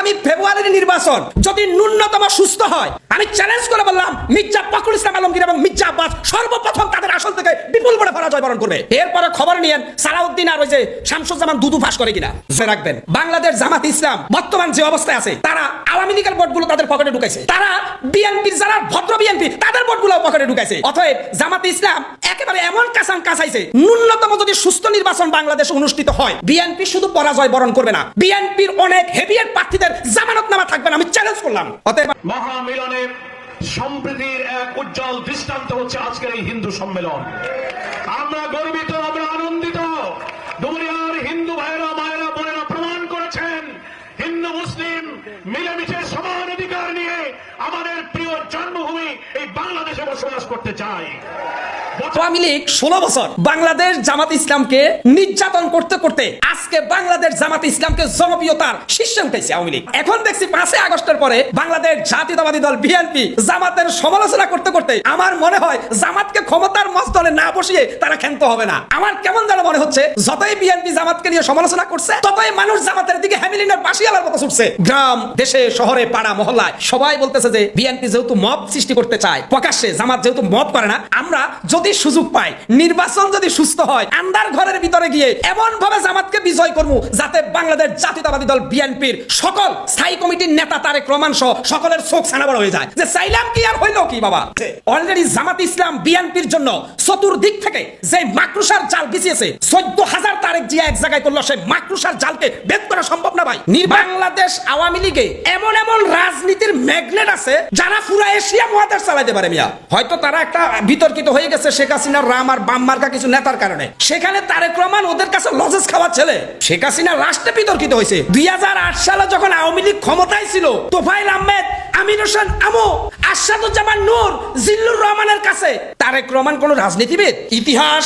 আগামী ফেব্রুয়ারির নির্বাচন যদি ন্যূনতম সুস্থ হয়, আমি চ্যালেঞ্জ করে বললাম, মির্জা ফখরুল ইসলাম আলমগীর এবং মির্জা আব্বাস সর্বপ্রথম তাদের আসল থেকে বিপুল বড় পরাজয় বরণ করবে। এরপরে খবর নিয়েন সালাউদ্দিন আর ওই যে শামসুজ্জামান দুদু ফাঁস করে কিনা। মনে রাখবেন। বাংলাদেশ জামাত ইসলাম বর্তমান যে অবস্থায় আছে, তারা আওয়ামী লীগের ভোটগুলো তাদের পকেটে ঢুকাইছে। তারা বিএনপির যারা ভদ্র বিএনপি, তাদের ভোটগুলো পকেটে ঢুকাইছে। অতএব জামাত ইসলাম একেবারে এমন কাঁচান কাঁচাইছে ন্যূনতম যদি সুস্থ নির্বাচন বাংলাদেশে অনুষ্ঠিত হয়, বিএনপি শুধু পরাজয় বরণ করবে না। বিএনপির অনেক হেভিয়েট প্রার্থীদের জামানত নামা থাকবে না, আমি চ্যালেঞ্জ করলাম। অতএব মহামিলনের সম্প্রীতির এক উজ্জ্বল দৃষ্টান্ত হচ্ছে আজকের এই হিন্দু সম্মেলন। আমরা গর্বিত, আমরা আনন্দিত। দুনিয়ার হিন্দু ভাইরা মায়েরা, বোনেরা প্রমাণ করেছেন, হিন্দু, মুসলিম মিলেমিশে সমান অধিকার নিয়ে আমাদের প্রিয় জন্মভূমি এই বাংলাদেশে বসবাস করতে চাই। আওয়ামী লীগ ষোলো বছর বাংলাদেশ জামাত ইসলামকে নির্যাতন করতে করতে আজকে বাংলাদেশ জামাত ইসলামকে জনপ্রিয়তার শীর্ষে উঠেছে আওয়ামী লীগ। এখন দেখছি আগস্টের পরে বাংলাদেশ জাতীয়তাবাদী দল বিএনপি জামাতের সমালোচনা করতে করতে আমার মনে হয় জামাতকে ক্ষমতার মস্তলে না বসিয়ে তারা ক্ষান্ত হবে না। আমার কেমন যেন মনে হচ্ছে, যতই বিএনপি জামাতকে নিয়ে সমালোচনা করছে, ততই মানুষ জামাতের দিকে হ্যামিলিনের মতো ছুটছে। গ্রাম, দেশে, শহরে, পাড়া, মহল্লায় সবাই বলতেছে যে বিএনপি যেহেতু মব সৃষ্টি করতে চায়। প্রকাশ্যে জামাত যেহেতু মব করে না আমরা যদি সুযোগ পাই নির্বাচন যদি সুস্থ হয় আন্দার ঘরের ভিতরে গিয়ে এমন ভাবে জামাতকে বিজয় করব যাতে বাংলাদেশ জাতীয়তাবাদী দল বিএনপির সকল স্থায়ী কমিটির নেতা তারেক রহমান সহ সকলের চোখ ছানাবড় হয়ে যায়। যে চাইলাম কি আর হইল কি বাবা? অলরেডি জামাত ইসলাম বিএনপির জন্য চতুর্দিক থেকে যে মাকরুসার জাল বিছিয়েছে চোদ্দ হাজার তারেক জিয়া এক জায়গায় করল সেই মাকরুসার জালকে বেদ করা সম্ভব না ভাই। বাংলাদেশ আওয়ামী লীগে এমন এমন রাজনীতির ম্যাগনেট আছে যারা পুরো এশিয়া মহাদেশ চালাইতে পারে মিয়া। হয়তো তারা একটা বিতর্কিত হয়ে গেছে শেখ হাসিনার রাম আর বাম মার্কা কিছু নেতার কারণে। সেখানে তারেক রহমান ওদের কাছে লজেস খাওয়ার ছেলে। শেখ হাসিনা রাষ্ট্রে বিতর্কিত হয়েছে। দুই হাজার আট সালে যখন আওয়ামী লীগ ক্ষমতায় ছিল তোফাইল আহমেদ আমির হোসেন আমো আশাদুজ্জামান নূর, জিল্লুর রহমানের কাছে। তারেক রহমান কোন রাজনীতিবিদ? ইতিহাস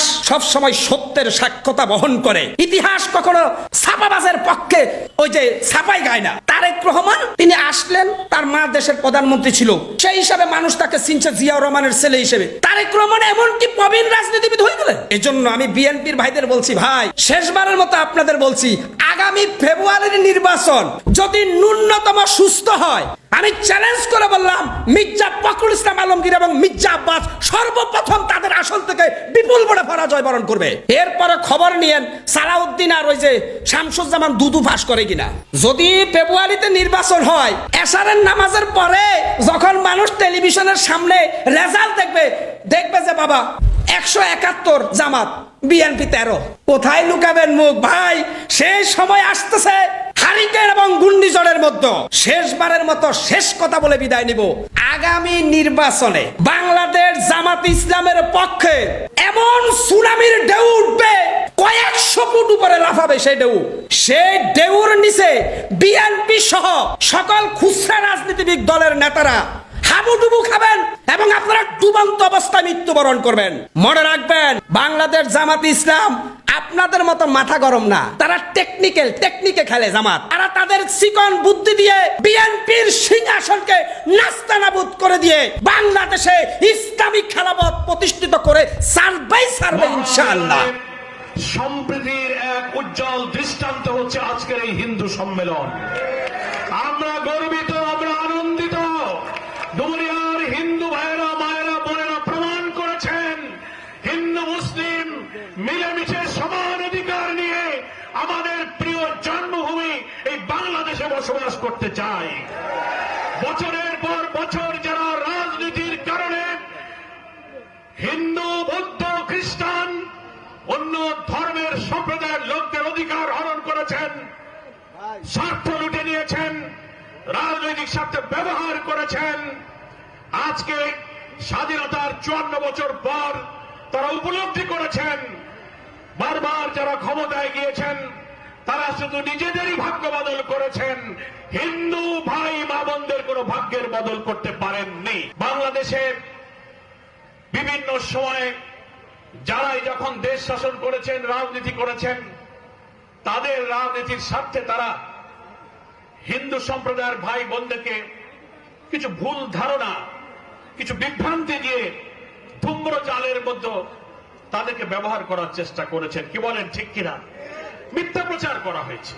সত্যের সাক্ষ্যতা বহন করে। ইতিহাস কখনো ছাপাবাজের পক্ষে ওই যে ছাপাই গায় না। তারেক রহমান, তিনি আসলেন, তার মা দেশের প্রধানমন্ত্রী ছিল। সেই হিসাবে মানুষ তাকে চিনছে জিয়াউর রহমানের ছেলে হিসেবে। তারেক রহমান এমনকি প্রবীণ রাজনীতিবিদ হয়ে গেলেন। এজন্য আমি বিএনপির ভাইদের বলছি, ভাই, শেষবারের মতো আপনাদের বলছি আগামী ফেব্রুয়ারির নির্বাচন যদি ন্যূনতম সুস্থ হয়, আমি চ্যালেঞ্জ করে বললাম, মির্জা ফখরুল ইসলাম আলমগীর এবং মির্জা আব্বাস সর্বপ্রথম তাদের আসল থেকে বিপুল বড় পরাজয় বরণ করবে। এরপরে খবর নিয়েন, সালাউদ্দিন আর ওই যে শামসুজ্জামান দুদু ফাঁস করে কিনা। যদি ফেব্রুয়ারিতে নির্বাচন হয়, এশারের নামাজের পরে যখন মানুষ টেলিভিশনের সামনে রেজাল্ট দেখবে দেখবে যে বাবা একশো একাত্তর জামাত বিএনপি তেরো। কোথায় লুকাবেন মুখ? ভাই সেই সময় আসতেছে হারিকেন এবং ঘূর্ণিঝড়ের মধ্যে। শেষবারের মতো শেষ কথা বলে বিদায় নিব। আগামী নির্বাচনে বাংলাদেশ জামাত ইসলামের পক্ষে এমন সুনামির ঢেউ উঠবে, কয়েকশো ফুট উপরে লাফাবে সেই ঢেউ। সেই ঢেউর নিচে বিএনপি সহ সকল খুচরা রাজনীতিবিদ দলের নেতারা হাবুডুবু খাবেন এবং আপনারা ডুবন্ত অবস্থায় মৃত্যুবরণ করবেন। মনে রাখবেন, বাংলাদেশ জামাত ইসলাম আপনাদের মতো মাথা গরম না। তারা টেকনিক্যাল টেকনিকে খেলে জামাত। তারা তাদের চিকন বুদ্ধি দিয়ে বিএনপির সিংহাসনকে নাস্তানাবুদ করে দিয়ে বাংলাদেশে ইসলামিক খেলাপথ প্রতিষ্ঠিত করে সার্ভাই সার্ভে ইনশাআল্লাহ। সম্প্রীতির এক উজ্জ্বল দৃষ্টান্ত হচ্ছে আজকের এই হিন্দু সম্মেলন আমরা গর্বিত আমরা আনন্দিত দুনিয়ার হিন্দু ভাইরা মায়েরা বোনেরা প্রমাণ করেছেন হিন্দু মুসলিম মিলেমিশে সমান অধিকার নিয়ে আমাদের প্রিয় জন্মভূমি এই বাংলাদেশে বসবাস করতে চাই। বছরের পর বছর যারা রাজনীতির কারণে হিন্দু, বৌদ্ধ, খ্রিস্টান, অন্য ধর্মের সম্প্রদায়ের লোকদের অধিকার হরণ করেছেন, স্বার্থ লুটে নিয়েছেন, রাজনৈতিক স্বার্থে ব্যবহার করেছেন। আজকে স্বাধীনতার চুয়ান্ন বছর পর তারা উপলব্ধি করেছেন বারবার যারা ক্ষমতায় গিয়েছেন, তারা শুধু নিজেদেরই ভাগ্য বদল করেছেন। হিন্দু ভাই মা বোনদের কোনো ভাগ্যের বদল করতে পারেননি। বাংলাদেশে বিভিন্ন সময়ে যারাই যখন দেশ শাসন করেছেন, রাজনীতি করেছেন, তাদের রাজনীতির স্বার্থে তারা হিন্দু সম্প্রদায়ের ভাই বোনদেরকে কিছু ভুল ধারণা, কিছু বিভ্রান্তি দিয়ে ধূম্র চালের মধ্যে তাদেরকে ব্যবহার করার চেষ্টা করেছেন। কি বলেন, ঠিক কিনা? মিথ্যা প্রচার করা হয়েছে।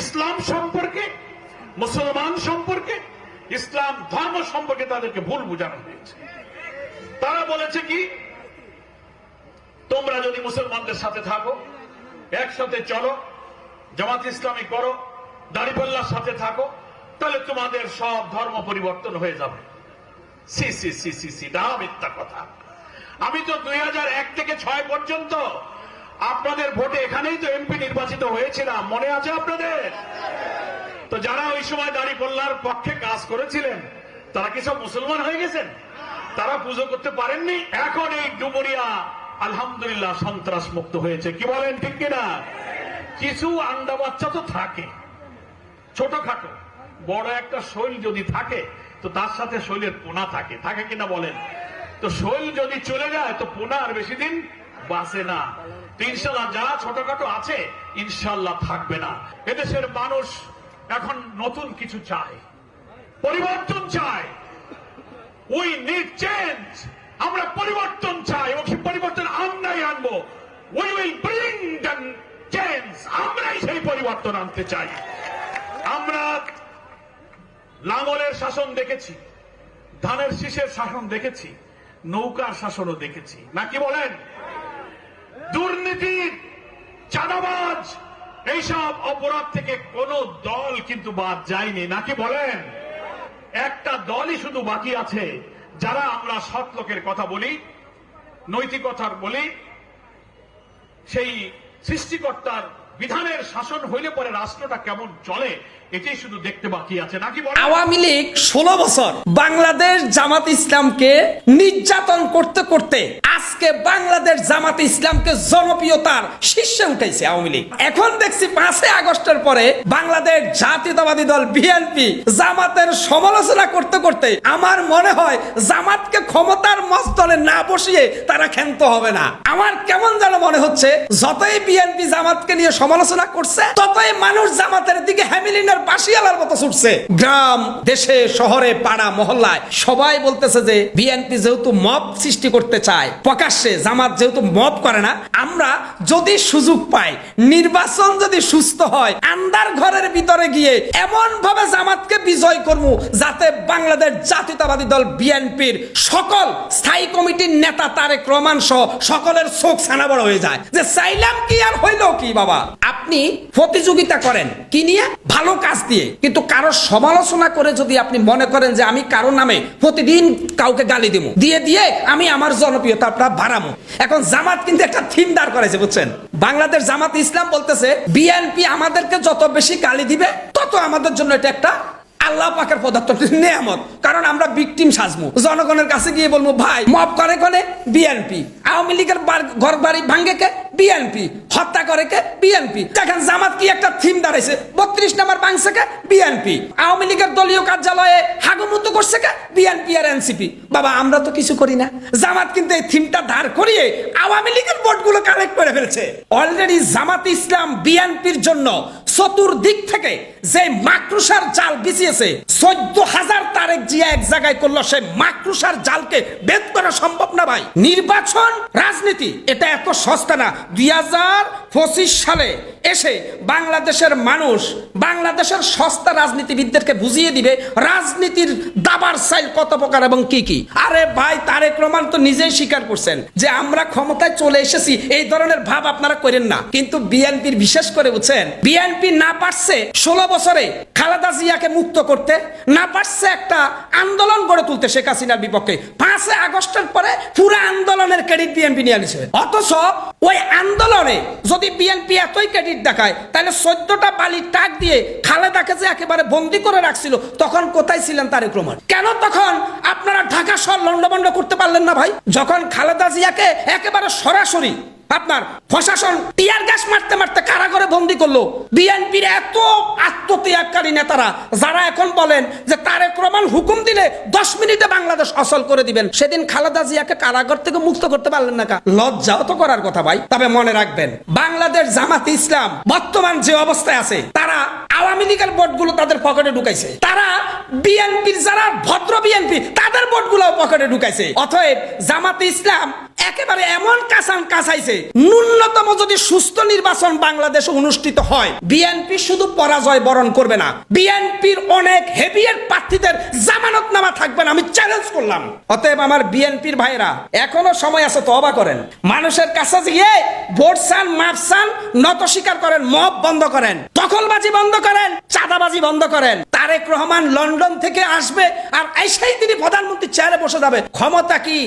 ইসলাম সম্পর্কে, মুসলমান সম্পর্কে, ইসলাম ধর্ম সম্পর্কে তাদেরকে ভুল বোঝানো হয়েছে। তারা বলেছে কি, তোমরা যদি মুসলমানদের সাথে থাকো, একসাথে চলো, জামাত ইসলামী করো, দাড়িপাল্লার সাথে থাকো, তাহলে তোমাদের সব ধর্ম পরিবর্তন হয়ে যাবে। সি সি সি সি সি না মিথ্যা কথা। আমি তো দুই থেকে ছয় পর্যন্ত আপনাদের ভোটে এখানেই তো এমপি নির্বাচিত হয়েছিলাম। মনে আছে আপনাদের? তো যারা ওই সময় দাড়িপাল্লার পক্ষে কাজ করেছিলেন, তারা কি সব মুসলমান হয়ে গেছেন? তারা পুজো করতে পারেননি? এখন এই ডুবুরিয়া আলহামদুলিল্লাহ সন্ত্রাস মুক্ত হয়েছে। কি বলেন, ঠিক কিনা? কিছু আন্ডা বাচ্চা তো থাকে। ছোটখাটো। বড় একটা শৈল যদি থাকে, তো তার সাথে শৈলের পোনা থাকে। থাকে কিনা বলেন? তো শৈল যদি চলে যায়, তো পোনা আর বেশি দিন বাঁচে না। ইনশাল্লাহ যা ছোটখাটো আছে ইনশাল্লাহ থাকবে না। এদেশের মানুষ এখন নতুন কিছু চায়, পরিবর্তন চায়। উই নিড চেঞ্জ আমরা পরিবর্তন চাই, এবং সেই পরিবর্তন আমরাই আনব। We will bring the change আমরাই সেই পরিবর্তন আনতে চাই। আমরা লাঙ্গলের শাসন দেখেছি, ধানের শীষের শাসন দেখেছি। নৌকার শাসনও দেখেছি। নাকি বলেন? দুর্নীতি, চাঁদাবাজ, এইসব অপরাধ থেকে কোন দল কিন্তু বাদ যায়নি। নাকি বলেন? একটা দলই শুধু বাকি আছে। যারা আমরা সৎ লোকের কথা বলি, নৈতিকতার বলি, সেই সৃষ্টিকর্তার বিধানের শাসন হইলে পরে রাষ্ট্রটা কেমন চলে, এটাই শুধু দেখতে বাকি আছে। নাকি আওয়ামী লীগ ষোলো বছর বাংলাদেশ জামাত ইসলামকে নির্যাতন করতে করতে আজকে বাংলাদেশ জামাত ইসলামকে জনপ্রিয়তার শীর্ষে উঠেছে আওয়ামী লীগ। এখন দেখছি পাঁচই আগস্টের পরে বাংলাদেশ জাতীয়তাবাদী দল বিএনপি জামাতের সমালোচনা করতে করতে আমার মনে হয় জামাতকে ক্ষমতার মস্তলে না বসিয়ে তারা ক্ষান্ত হবে না। আমার কেমন যেন মনে হচ্ছে, যতই বিএনপি জামাতকে নিয়ে সমালোচনা করছে, ততই মানুষ জামাতের দিকে হ্যামিলিনের বাসিয়ালার মতো ছুটছে। গ্রাম, দেশে, শহরে, পাড়া, মহল্লায় সবাই বলতেছে যে বিএনপি যেহেতু মব সৃষ্টি করতে চায় প্রকাশ্যে জামাত যেহেতু মব করে না, আমরা যদি সুযোগ পাই, নির্বাচন যদি সুস্থ হয় আন্দার ঘরের ভিতরে গিয়ে এমন ভাবে জামাতকে বিজয় করব যাতে বাংলাদেশ জাতীয়তাবাদী দল বিএনপির সকল স্থায়ী কমিটির নেতা তারেক রহমান সহ সকলের চোখ ছানা বড় হয়ে যায়। যে চাইলাম কি আর হইল কি বাবা? আপনি প্রতিযোগিতা করেন, কি নিয়ে? ভালো কাজ দিয়ে। কিন্তু কারও সমালোচনা করে যদি আপনি মনে করেন যে আমি কারও নামে প্রতিদিন কাউকে গালি দিব দিয়ে দিয়ে আমি আমার জনপ্রিয়তাটা বাড়াবো এখন জামাত কিন্তু একটা থিম দাঁড় করেছে বুঝছেন? বাংলাদেশ জামাত ইসলাম বলতেছে, বিএনপি আমাদেরকে যত বেশি গালি দিবে, তত আমাদের জন্য এটা একটা আল্লাহ পাকের পদার্থ নেয়ামত। কারণ আমরা বিকটিম সাজমু। জনগণের কাছে গিয়ে বলব, ভাই, মব করে কোনে? বিএনপি। আওয়ামী লীগের ঘর বাড়ি ভাঙ্গে কে? বিএনপি। হত্যা করে কে? বিএনপি। দেখেন জামাত কি একটা থিম দাঁড়াইছে। বত্রিশ নাম্বার বাংছে কে? বিএনপি। আওয়ামী লীগের দলীয় কার্যালয়ে হাগুমুতো করছে কে? বিএনপি আর এনসিপি। বাবা, আমরা তো কিছু করি না। জামাত কিন্তু এই থিমটা দাঁড় করিয়ে আওয়ামী লীগের ভোটগুলো কালেক্ট করে ফেলছে। অলরেডি জামাত ইসলাম বিএনপির জন্য চতুর্দিক থেকে যে মাকড়ুসার জাল বিছিয়েছে, চোদ্দ হাজার তারেক জিয়া এক জায়গায় করল, সে মাকড়ুসার জালকে বেদ করা সম্ভব না ভাই। নির্বাচন, রাজনীতি, এটা এত সস্তা না। দুই হাজার পঁচিশ সালে এসে বাংলাদেশের মানুষ বাংলাদেশের সস্তা রাজনীতিবিদদেরকে বুঝিয়ে দিবে রাজনীতির দাবার সাইল কত প্রকার এবং কি কি। আরে ভাই, তারেক রহমান তো নিজেই স্বীকার করছেন যে আমরা ক্ষমতায় চলে এসেছি, এই ধরনের ভাব আপনারা করেন না। কিন্তু বিএনপির বিশেষ করে বুঝছেন, বিএনপি না পারছে ষোলো বছরে খালেদা জিয়াকে মুক্ত করতে, না পারছে একটা আন্দোলন গড়ে তুলতে শেখ হাসিনার বিপক্ষে। পাঁচই আগস্টের পরে পুরো আন্দোলনের ক্রেডিট বিএনপি নিয়ে নিছে অথচ ওই আন্দোলনে যদি বিএনপি এতই ক্রেডিট দেখায়, তাহলে চোদ্দটা বালির টাক দিয়ে খালেদাকে যে একেবারে বন্দি করে রাখছিল, তখন কোথায় ছিলেন তার রহমান? কেন তখন আপনারা ঢাকা শহর লন্ডভন্ড করতে পারলেন না ভাই? যখন খালেদা জিয়াকে একেবারে সরাসরি আপনার প্রশাসন টিয়ার গ্যাস মারতে মারতে কারাগারে বন্দি করল। বিএনপির এত আত্মত্যাগকারী নেতারা, যারা এখন বলেন যে তারেক রহমান হুকুম দিলে দশ মিনিটে বাংলাদেশ অসল করে দিবেন, সেদিন খালেদা জিয়াকে কারাগার থেকে মুক্ত করতে পারলেন না লজ্জাও তো করার কথা ভাই, তবে মনে রাখবেন, বাংলাদেশ জামাত ইসলাম বর্তমান যে অবস্থায় আছে, তারা আওয়ামী লীগের ভোটগুলো তাদের পকেটে ঢুকাইছে। তারা বিএনপির যারা ভদ্র বিএনপি, তাদের ভোটগুলো পকেটে ঢুকাইছে। অতএব জামাত ইসলাম একেবারে এমন কাঁচান কাঁচাইছে ন্যূনতম যদি সুস্থ নির্বাচন বাংলাদেশে অনুষ্ঠিত হয় বিএনপি শুধু পরাজয় বরণ করবে না। বিএনপির অনেক হেভিয়ের প্রার্থীদের জামানত নামা থাকবে না, আমি চ্যালেঞ্জ করলাম। অতএব আমার বিএনপির ভাইরা এখনও সময় আছে তবা করেন। মানুষের কাছে গিয়ে ভোট চান, মাপ চান, নত স্বীকার করেন, মব বন্ধ করেন, দখলবাজি বন্ধ করেন, চাঁদাবাজি বন্ধ করেন। তারেক রহমান লন্ডন থেকে আসবে, আর এসেই তিনি প্রধানমন্ত্রী চেয়ারে বসে যাবে। ক্ষমতা কি?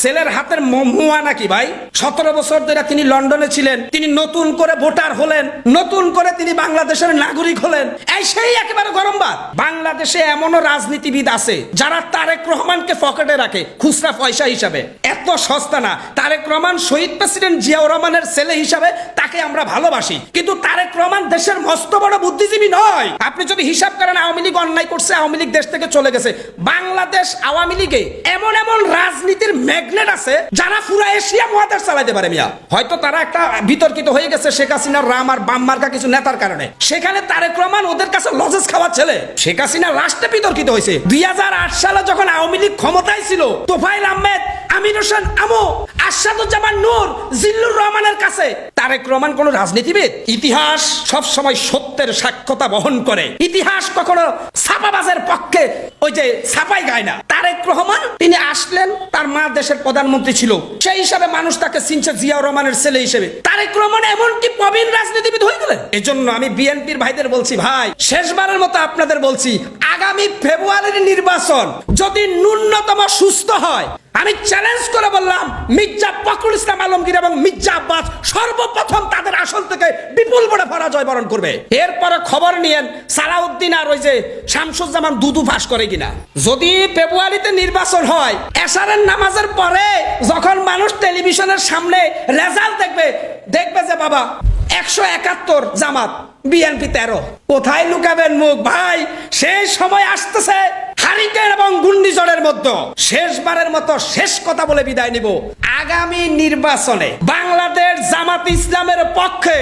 ছেলের হাতের মুয়া নাকি ভাই? সতেরো বছর ধরে তিনি লন্ডনে ছিলেন, তিনি নতুন করে ভোটার হলেন, নতুন করে তিনি বাংলাদেশের নাগরিক হলেন। এই সেই একেবারে গরম বাদ। বাংলাদেশে এমনও রাজনীতিবিদ আছে, যারা তারেক রহমানকে পকেটে রাখে, খুচরা পয়সা হিসাবে। এত সস্তা না। তারেক রহমান শহীদ প্রেসিডেন্ট জিয়াউর রহমানের ছেলে হিসাবে তাকে আমরা ভালোবাসি। কিন্তু তারেক রহমান দেশের মস্ত বড় বুদ্ধিজীবী নয়। আপনি যদি হিসাব করেন, আওয়ামী লীগ অন্যায় করছে, আওয়ামী লীগ দেশ থেকে চলে গেছে। বাংলাদেশ আওয়ামী লীগে এমন এমন রাজনীতির ম্যাগনেট আছে, যারা পুরো এশিয়া মহাদেশ চালাইতে পারে মিয়া। হয়তো তারা একটা বিতর্কিত হয়ে গেছে শেখ হাসিনার রাম আর বাম মার্কা কিছু নেতার কারণে। সেখানে তারেক রহমান ওদের কাছে লজেস খাওয়ার ছেলে। শেখ হাসিনা লাস্টে বিতর্কিত হয়েছে। দুই হাজার আট সালে যখন আওয়ামী লীগ ক্ষমতায় ছিল তোফাইল আহমেদ, আমির হোসেন আমো আশাদুজ্জামান নূর, জিল্লুর রহমানের কাছে তারেক রহমান কোন রাজনীতিবিদ? ইতিহাস সব সময় সত্যের সাক্ষ্যতা বহন করে। ইতিহাস কখনো ছাপাবাজের পক্ষে ওই যে ছাপাই গায় না। তারেক রহমান, তিনি আসলেন, তার মা দেশের প্রধানমন্ত্রী ছিল। সেই হিসাবে মানুষ তাকে চিনছে জিয়াউর রহমানের ছেলে হিসেবে। তারেক রহমান এমনকি প্রবীণ রাজনীতিবিদ হয়ে গেলেন? এই জন্য আমি বিএনপির ভাইদের বলছি, ভাই, শেষবারের মতো আপনাদের বলছি, আগামী ফেব্রুয়ারির নির্বাচন যদি ন্যূনতম সুস্থ হয় আমি চ্যালেঞ্জ করে বললাম, মির্জা ফখরুল ইসলাম আলমগীর এবং মির্জা আব্বাস সর্বপ্রথম তাদের আসন থেকে বিপুল বড় পরাজয় বরণ করবে। এরপরে খবর নিয়েন, সালাউদ্দিন আর ওই যে শামসুজ্জামান দুদু ফাঁস করে কিনা। যদি ফেব্রুয়ারিতে নির্বাচন হয়, এশারের নামাজের পরে যখন মানুষ টেলিভিশনের সামনে রেজাল্ট দেখবে দেখবে যে বাবা, একশো একাত্তর জামাত, বিএনপি তেরো। কোথায় লুকাবেন মুখ? ভাই, সেই সময় আসতেছে হারিকেন এবং ঘূর্ণিঝড়ের মধ্যে শেষবারের মতো শেষ কথা বলে বিদায় নিব। আগামী নির্বাচনে বাংলাদেশ জামাত ইসলামের পক্ষে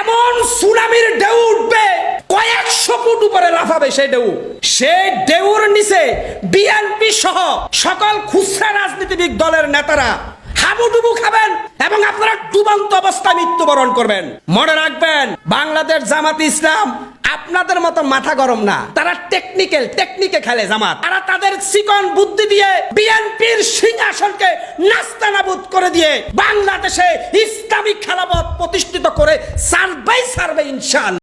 এমন সুনামির ঢেউ উঠবে, কয়েকশো ফুট উপরে লাফাবে সেই ঢেউ। সেই ঢেউর নিচে বিএনপি সহ সকল খুচরা রাজনীতিবিদ দলের নেতারা হাবুডুবু খাবেন এবং আপনারা ডুবন্ত অবস্থায় মৃত্যুবরণ করবেন। মনে রাখবেন, বাংলাদেশ জামাত ইসলাম আপনাদের মতো মাথা গরম না। তারা টেকনিক্যাল টেকনিকে খেলে জামাত। তারা তাদের চিকন বুদ্ধি দিয়ে বিএনপির সিংহাসনকে নাস্তানাবুদ করে দিয়ে বাংলাদেশে ইসলামিক খেলাপথ প্রতিষ্ঠিত করে সার্ভে সার্ভে ইনশাল